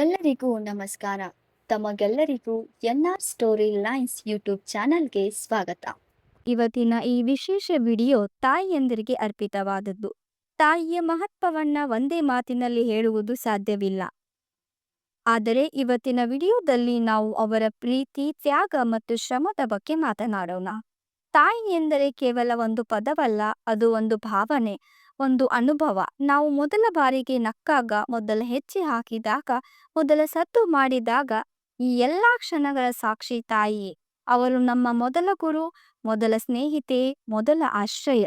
ಎಲ್ಲರಿಗೂ ನಮಸ್ಕಾರ. ತಮಗೆಲ್ಲರಿಗೂ N R story lines YouTube ಚಾನಲ್ಗೆ ಸ್ವಾಗತ. ಇವತ್ತಿನ ಈ ವಿಶೇಷ ವಿಡಿಯೋ ತಾಯಿಯಂದಿರಿಗೆ ಅರ್ಪಿತವಾದದ್ದು. ತಾಯಿಯ ಮಹತ್ವವನ್ನ ಒಂದೇ ಮಾತಿನಲ್ಲಿ ಹೇಳುವುದು ಸಾಧ್ಯವಿಲ್ಲ. ಆದರೆ ಇವತ್ತಿನ ವಿಡಿಯೋದಲ್ಲಿ ನಾವು ಅವರ ಪ್ರೀತಿ, ತ್ಯಾಗ ಮತ್ತು ಶ್ರಮದ ಬಗ್ಗೆ ಮಾತನಾಡೋಣ. ತಾಯಿ ಎಂದರೆ ಕೇವಲ ಒಂದು ಪದವಲ್ಲ, ಅದು ಒಂದು ಭಾವನೆ, ಒಂದು ಅನುಭವ. ನಾವು ಮೊದಲ ಬಾರಿಗೆ ನಕ್ಕಾಗ, ಮೊದಲ ಹೆಜ್ಜೆ ಹಾಕಿದಾಗ, ಮೊದಲ ಸದ್ದು ಮಾಡಿದಾಗ ಈ ಎಲ್ಲಾ ಕ್ಷಣಗಳ ಸಾಕ್ಷಿ ತಾಯಿಯೇ. ಅವರು ನಮ್ಮ ಮೊದಲ ಗುರು, ಮೊದಲ ಸ್ನೇಹಿತೆ, ಮೊದಲ ಆಶ್ರಯ.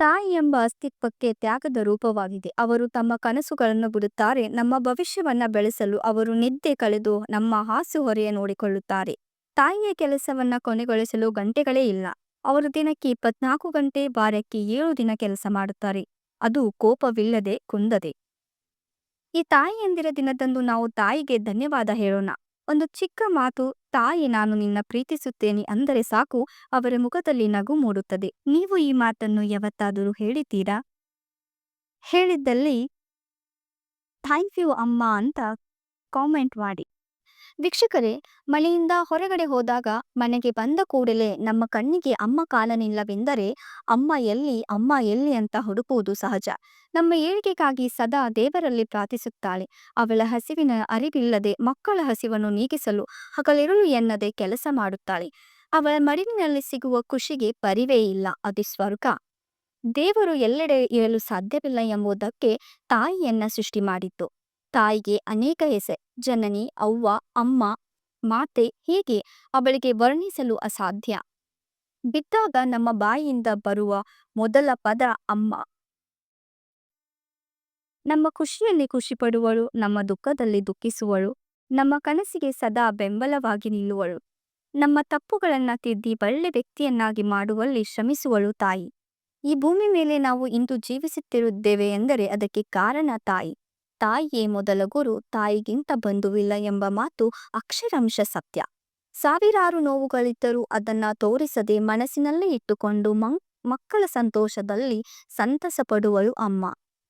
ತಾಯಿ ಎಂಬ ಅಸ್ತಿತ್ವಕ್ಕೆ ತ್ಯಾಗದ ರೂಪವಾಗಿದೆ. ಅವರು ತಮ್ಮ ಕನಸುಗಳನ್ನು ಬಿಡುತ್ತಾರೆ, ನಮ್ಮ ಭವಿಷ್ಯವನ್ನ ಬೆಳೆಸಲು ಅವರು ನಿದ್ದೆ ಕಳೆದು ನಮ್ಮ ಹಾಸು ಹೊರೆಯ ನೋಡಿಕೊಳ್ಳುತ್ತಾರೆ. ತಾಯಿಯ ಕೆಲಸವನ್ನ ಕೊನೆಗೊಳಿಸಲು ಗಂಟೆಗಳೇ ಇಲ್ಲ. ಅವರು ದಿನಕ್ಕೆ ಇಪ್ಪತ್ನಾಲ್ಕು ಗಂಟೆ, ವಾರಕ್ಕೆ ಏಳು ದಿನ ಕೆಲಸ ಮಾಡುತ್ತಾರೆ. ಅದು ಕೋಪವಿಲ್ಲದೆ ಕುಂದದೆ. ಈ ತಾಯಿಯಂದಿರ ದಿನದಂದು ನಾವು ತಾಯಿಗೆ ಧನ್ಯವಾದ ಹೇಳೋಣ. ಒಂದು ಚಿಕ್ಕ ಮಾತು, ತಾಯಿ, ನಾನು ನಿನ್ನ ಪ್ರೀತಿಸುತ್ತೇನೆ ಅಂದರೆ ಸಾಕು, ಅವರ ಮುಖದಲ್ಲಿ ನಗು ಮೂಡುತ್ತದೆ. ನೀವು ಈ ಮಾತನ್ನು ಯಾವತ್ತಾದರೂ ಹೇಳಿದ್ದೀರಾ? ಹೇಳಿದ್ದಲ್ಲಿ, ಥ್ಯಾಂಕ್ ಯು ಅಮ್ಮ ಅಂತ ಕಾಮೆಂಟ್ ಮಾಡಿ. ವೀಕ್ಷಕರೇ, ಮಳೆಯಿಂದ ಹೊರಗಡೆ ಹೋದಾಗ ಮನೆಗೆ ಬಂದ ಕೂಡಲೇ ನಮ್ಮ ಕಣ್ಣಿಗೆ ಅಮ್ಮ ಕಾಲನಿಲ್ಲವೆಂದರೆ ಅಮ್ಮ ಎಲ್ಲಿ ಅಮ್ಮ ಎಲ್ಲಿ ಅಂತ ಹುಡುಕುವುದು ಸಹಜ. ನಮ್ಮ ಏಳಿಗೆಗಾಗಿ ಸದಾ ದೇವರಲ್ಲಿ ಪ್ರಾರ್ಥಿಸುತ್ತಾಳೆ. ಅವಳ ಹಸಿವಿನ ಅರಿವಿಲ್ಲದೆ ಮಕ್ಕಳ ಹಸಿವನ್ನು ನೀಗಿಸಲು ಹಗಲಿರುಳು ಎನ್ನದೆ ಕೆಲಸ ಮಾಡುತ್ತಾಳೆ. ಅವಳ ಮಡಿಲಿನಲ್ಲಿ ಸಿಗುವ ಖುಷಿಗೆ ಪರಿವೇ ಇಲ್ಲ ಅದು ಸ್ವರ್ಗ. ದೇವರು ಎಲ್ಲೆಡೆ ಇರಲು ಸಾಧ್ಯವಿಲ್ಲ ಎಂಬುದಕ್ಕೆ ತಾಯಿಯನ್ನ ಸೃಷ್ಟಿ ಮಾಡಿತ್ತು ತಾಯಿಗೆ ಅನೇಕ ಹೆಸರು ಜನನಿ, ಅವ್ವ, ಅಮ್ಮ, ಮಾತೆ ಹೀಗೆ ಅವಳಿಗೆ ವರ್ಣಿಸಲು ಅಸಾಧ್ಯ? ಬಿದ್ದಾಗ ನಮ್ಮ ಬಾಯಿಯಿಂದ ಬರುವ ಮೊದಲ ಪದ ಅಮ್ಮ. ನಮ್ಮ ಖುಷಿಯಲ್ಲಿ ಖುಷಿಪಡುವಳು, ನಮ್ಮ ದುಃಖದಲ್ಲಿ ದುಃಖಿಸುವಳು, ನಮ್ಮ ಕನಸಿಗೆ ಸದಾ ಬೆಂಬಲವಾಗಿ ನಿಲ್ಲುವಳು. ನಮ್ಮ ತಪ್ಪುಗಳನ್ನ ತಿದ್ದಿ ಒಳ್ಳೆ ವ್ಯಕ್ತಿಯನ್ನಾಗಿ ಮಾಡುವಲ್ಲಿ ಶ್ರಮಿಸುವಳು ತಾಯಿ. ಈ ಭೂಮಿ ಮೇಲೆ ನಾವು ಇಂದು ಜೀವಿಸುತ್ತಿರುತ್ತೇವೆ ಎಂದರೆ ಅದಕ್ಕೆ ಕಾರಣ ತಾಯಿ. ತಾಯಿಯೇ ಮೊದಲ ಗುರು, ತಾಯಿಗಿಂತ ಬಂಧುವಿಲ್ಲ ಎಂಬ ಮಾತು ಅಕ್ಷರಾಂಶ ಸತ್ಯ. ಸಾವಿರಾರು ನೋವುಗಳಿದ್ದರೂ ಅದನ್ನ ತೋರಿಸದೆ ಮನಸ್ಸಿನಲ್ಲೇ ಇಟ್ಟುಕೊಂಡು ಮಕ್ಕಳ ಸಂತೋಷದಲ್ಲಿ ಸಂತಸ ಪಡುವಳು ಅಮ್ಮ.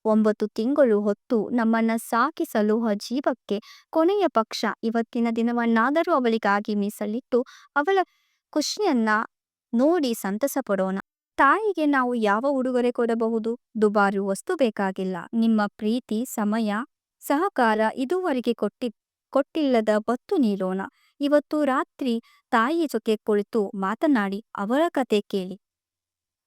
ಒಂಬತ್ತು ತಿಂಗಳು ಹೊತ್ತು ನಮ್ಮನ್ನ ಸಾಕಿಸಲು ಜೀವಕ್ಕೆ ಕೊನೆಯ ಪಕ್ಷ ಇವತ್ತಿನ ದಿನವನ್ನಾದರೂ ಅವಳಿಗಾಗಿ ಮೀಸಲಿಟ್ಟು ಅವಳ ಖುಷಿಯನ್ನ ನೋಡಿ ಸಂತಸ ಪಡೋಣ ತಾಯಿಗೆ ನಾವು ಯಾವ ಉಡುಗೊರೆ ಕೊಡಬಹುದು? ದುಬಾರಿ ವಸ್ತು ಬೇಕಾಗಿಲ್ಲ. ನಿಮ್ಮ ಪ್ರೀತಿ, ಸಮಯ, ಸಹಕಾರ ಇದುವರೆಗೆ ಕೊಟ್ಟಿ, ಕೊಟ್ಟಿಲ್ಲದ ಬತ್ತು ನೀಡೋಣ. ಇವತ್ತು ರಾತ್ರಿ ತಾಯಿ ಜೊತೆ ಕುಳಿತು ಮಾತನಾಡಿ ಅವರ ಕತೆ ಕೇಳಿ.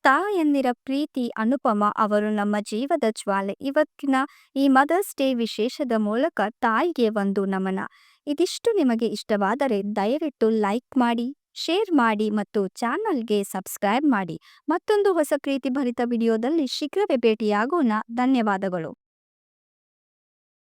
ತಾಯಂದಿರ ಪ್ರೀತಿ, ಅನುಪಮ ಅವರು ನಮ್ಮ ಜೀವದ ಜ್ವಾಲೆ. ಇವತ್ತಿನ ಈ ಮದರ್ಸ್ ಡೇ ವಿಶೇಷದ ಮೂಲಕ ತಾಯಿಗೆ ಒಂದು ನಮನ. ಇದಿಷ್ಟು ನಿಮಗೆ ಇಷ್ಟವಾದರೆ ದಯವಿಟ್ಟು ಲೈಕ್ ಮಾಡಿ ಶೇರ್ ಮಾಡಿ ಮತ್ತು ಚಾನಲ್ಗೆ ಸಬ್ಸ್ಕ್ರೈಬ್ ಮಾಡಿ. ಮತ್ತೊಂದು ಹೊಸ ಪ್ರೀತಿ ಭರಿತ ವಿಡಿಯೋದಲ್ಲಿ ಶೀಘ್ರವೇ ಭೇಟಿಯಾಗೋಣ. ಧನ್ಯವಾದಗಳು.